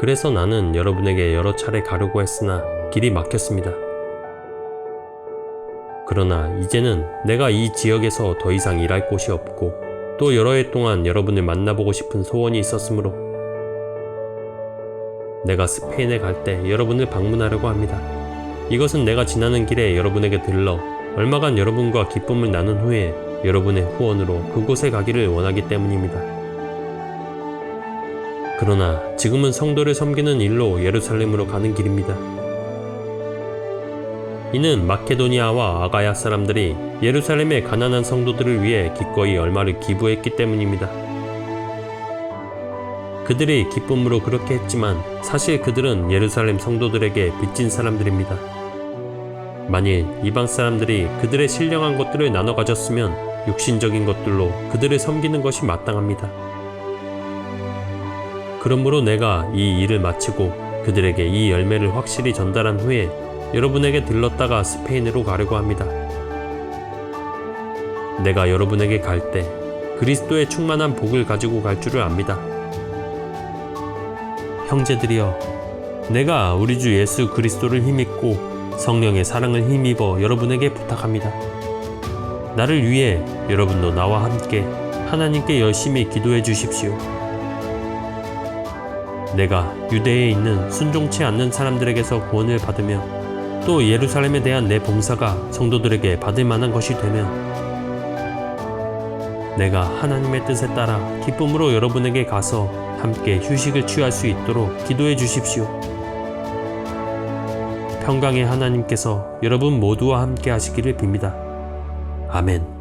그래서 나는 여러분에게 여러 차례 가려고 했으나 길이 막혔습니다. 그러나 이제는 내가 이 지역에서 더 이상 일할 곳이 없고 또 여러 해 동안 여러분을 만나보고 싶은 소원이 있었으므로 내가 스페인에 갈 때 여러분을 방문하려고 합니다. 이것은 내가 지나는 길에 여러분에게 들러 얼마간 여러분과 기쁨을 나눈 후에 여러분의 후원으로 그곳에 가기를 원하기 때문입니다. 그러나 지금은 성도를 섬기는 일로 예루살렘으로 가는 길입니다. 이는 마케도니아와 아가야 사람들이 예루살렘의 가난한 성도들을 위해 기꺼이 얼마를 기부했기 때문입니다. 그들이 기쁨으로 그렇게 했지만 사실 그들은 예루살렘 성도들에게 빚진 사람들입니다. 만일 이방 사람들이 그들의 신령한 것들을 나눠 가졌으면 육신적인 것들로 그들을 섬기는 것이 마땅합니다. 그러므로 내가 이 일을 마치고 그들에게 이 열매를 확실히 전달한 후에 여러분에게 들렀다가 스페인으로 가려고 합니다. 내가 여러분에게 갈 때 그리스도의 충만한 복을 가지고 갈 줄을 압니다. 형제들이여, 내가 우리 주 예수 그리스도를 힘입고 성령의 사랑을 힘입어 여러분에게 부탁합니다. 나를 위해 여러분도 나와 함께 하나님께 열심히 기도해 주십시오. 내가 유대에 있는 순종치 않는 사람들에게서 구원을 받으며 또 예루살렘에 대한 내 봉사가 성도들에게 받을 만한 것이 되면 내가 하나님의 뜻에 따라 기쁨으로 여러분에게 가서 함께 휴식을 취할 수 있도록 기도해 주십시오. 평강의 하나님께서 여러분 모두와 함께 하시기를 빕니다. 아멘.